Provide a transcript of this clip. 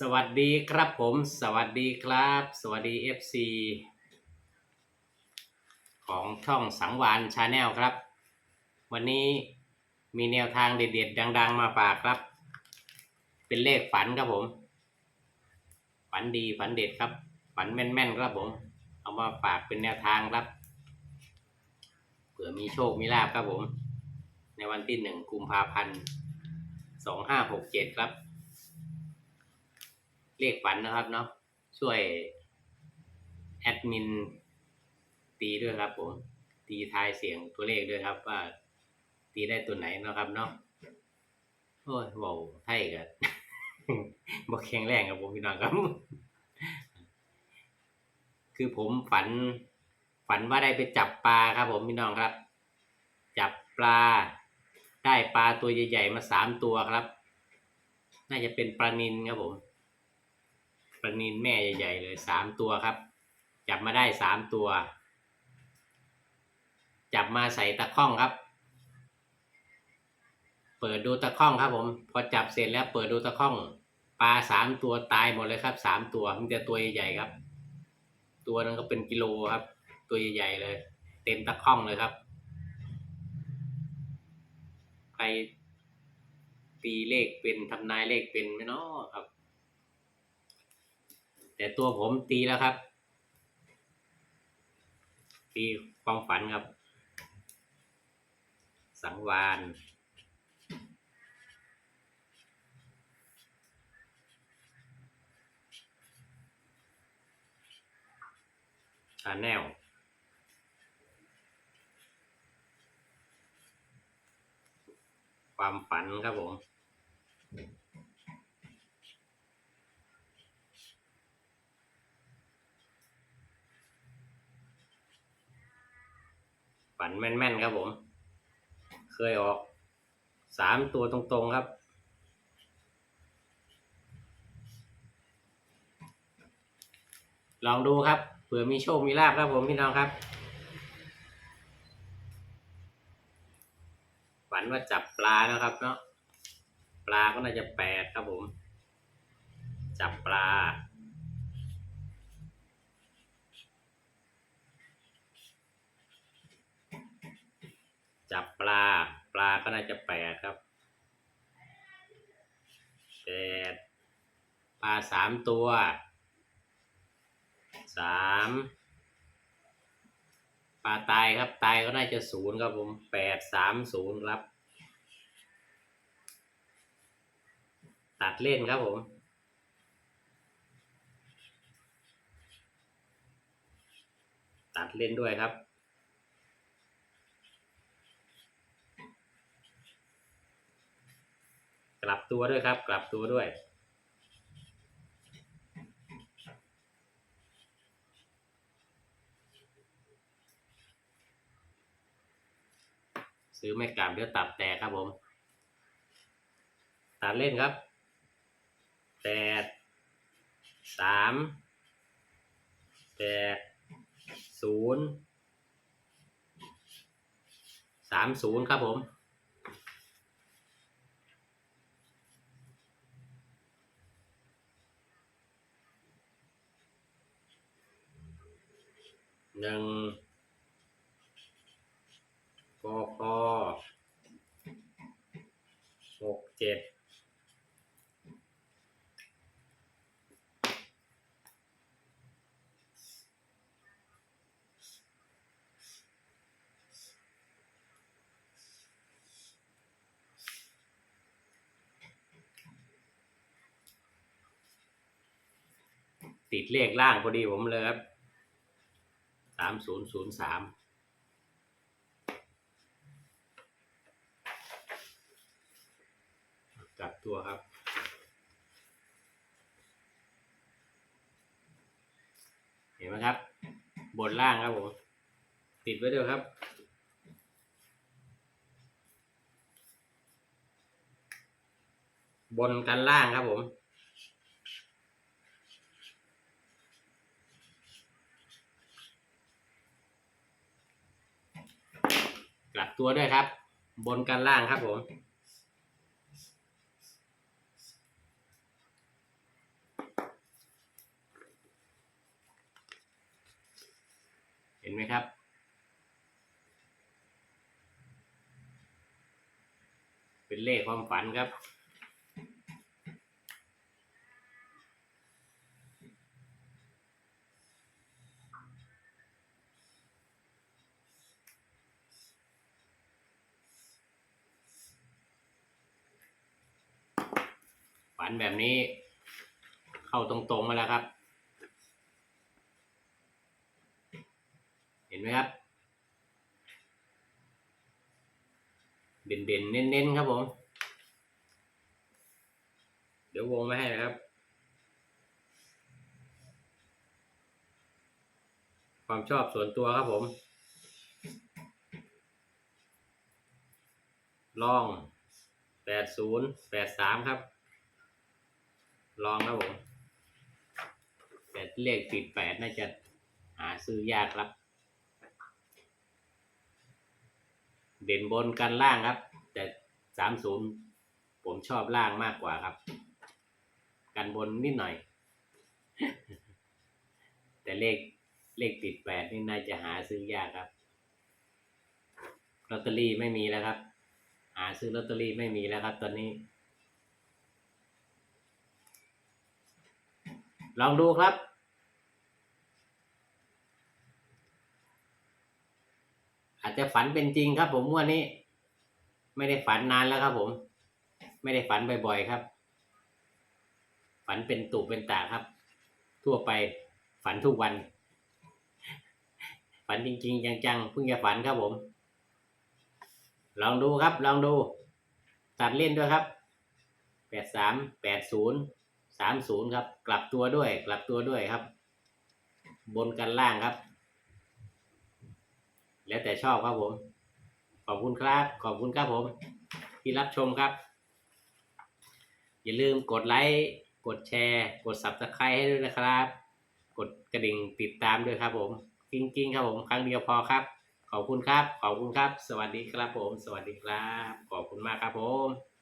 สวัสดีครับผม สวัสดีครับ สวัสดี FC ของช่องสังวานชาแนลครับ วันนี้มีแนวทางเด็ดๆ ดัง ๆ มาฝากครับ เป็นเลขฝันครับผม ฝันดีฝันเด็ดครับ ฝันแม่นๆ ครับผม เอามาฝากเป็นแนวทางครับ เผื่อมีโชคมีลาบครับผม ในวันที่หนึ่งกุมภาพันธ์สองห้าหกเจ็ดครับ เลขฝันนะครับเนาะช่วยแอดมินตีด้วยครับผมตีทายเสียงตัวเลขด้วยครับ ว่า ตีได้ตัวไหนเนาะครับเนาะโอ้ยเบาไทยกันบอกแข็งแรงครับผมพี่น้องครับ คือผมฝัน ฝันว่าได้ไปจับปลาครับ ผมพี่น้องครับ จับปลา ได้ปลาตัวใหญ่ๆมาสามตัวครับ น่าจะเป็นปลานินครับผม ปลานินแม่ใหญ่ๆเลยสามตัวครับ จับมาได้สามตัว จับมาใส่ตะข้องครับ เปิดดูตะข้องครับ ผม พอจับเสร็จแล้วเปิดดูตะข้อง ปลาสามตัวตายหมดเลยครับสามตัวมีแต่ตัวใหญ่ๆครับ ตัวนั้นก็เป็นกิโลครับ ตัวใหญ่ๆเลย เต็มตะข้องเลยครับใครตีเลขเป็นทำนายเลขเป็นไหมเนาะครับ แต่ตัวผมตีแล้วครับ ตีความฝันครับ สังวานชาแนลความฝันครับผม ฝันแม่นๆครับผม เคยออกสามตัวตรงๆครับ ลองดูครับ เผื่อมีโชค มีลาบครับผมพี่น้องครับ ฝันว่าจับปลานะครับเนาะ ปลาก็น่าจะแปดครับผม จับปลา จับปลา ปลาก็น่าจะแปดครับแปดปลาสามตัวสามปลาตายครับตายก็น่าจะศูนย์ครับผมแปดสามศูนย์ครับ ตัดเล่นครับผมตัดเล่นด้วยครับ กลับ ตัวด้วยครับ กลับตัวด้วยซื้อไม่กลับเดี๋ยวตับแตกครับผม ตัดเล่นครับแปดสามแปดศูนย์สามศูนย์ครับผม หนึ่งกพหกเจ็ดติดเลขล่างพอดีผมเลยครับ สามศูนย์ศูนย์สามกลับตัวครับเห็นไหมครับ บนล่างครับผมติดไว้ด้วยครับ บนกันล่างครับผม ตัวด้วยครับ บนกันล่างครับผมเห็นไหมครับ เป็นเลขความฝันครับ ฝันแบบนี้ เข้าตรงๆมาแล้วครับ เห็นไหมครับ เด่นๆ เน้นๆ ครับผม เดี๋ยววงไม่ให้นะครับ ความชอบส่วนตัวครับผม ลองแปดศูนย์แปดสามครับ ลองครับผมแต่เลขติดแปดน่าจะหาซื้อยากครับ เด่นบนกันล่างครับ แต่สามศูนย์ผมชอบล่างมากกว่าครับ กันบนนิดหน่อย แต่เลขเลขติดแปดนี่น่าจะหาซื้อยากครับลอตเตอรี่ไม่มีแล้วครับ หาซื้อลอตเตอรี่ไม่มีแล้วครับ ตอนนี้ ลองดูครับ อาจจะฝันเป็นจริงครับ ผมวันนี้ ไม่ได้ฝันนานแล้วครับ ผม ไม่ได้ฝันบ่อยๆครับ ฝันเป็นตุเป็นตาครับ ทั่วไปฝันทุกวัน ฝันจริง ๆ จังๆเพิ่งจะฝันครับผม ลองดูครับ ลองดู ตัดเล่นด้วยครับแปดสามแปดศูนย์ สามศูนย์ครับ กลับตัวด้วย กลับตัวด้วยครับ บนกันล่างครับ แล้วแต่ชอบครับผม ขอบคุณครับ ขอบคุณครับผม ที่รับชมครับ อย่าลืมกดไลค์กดแชร์ กด subscribe ให้ด้วยนะครับ กดกระดิ่งติดตามด้วยครับผมกิ้งๆครับผม ครั้งเดียวพอครับ ขอบคุณครับ ขอบคุณครับ สวัสดีครับผม สวัสดีครับ ขอบคุณมากครับผม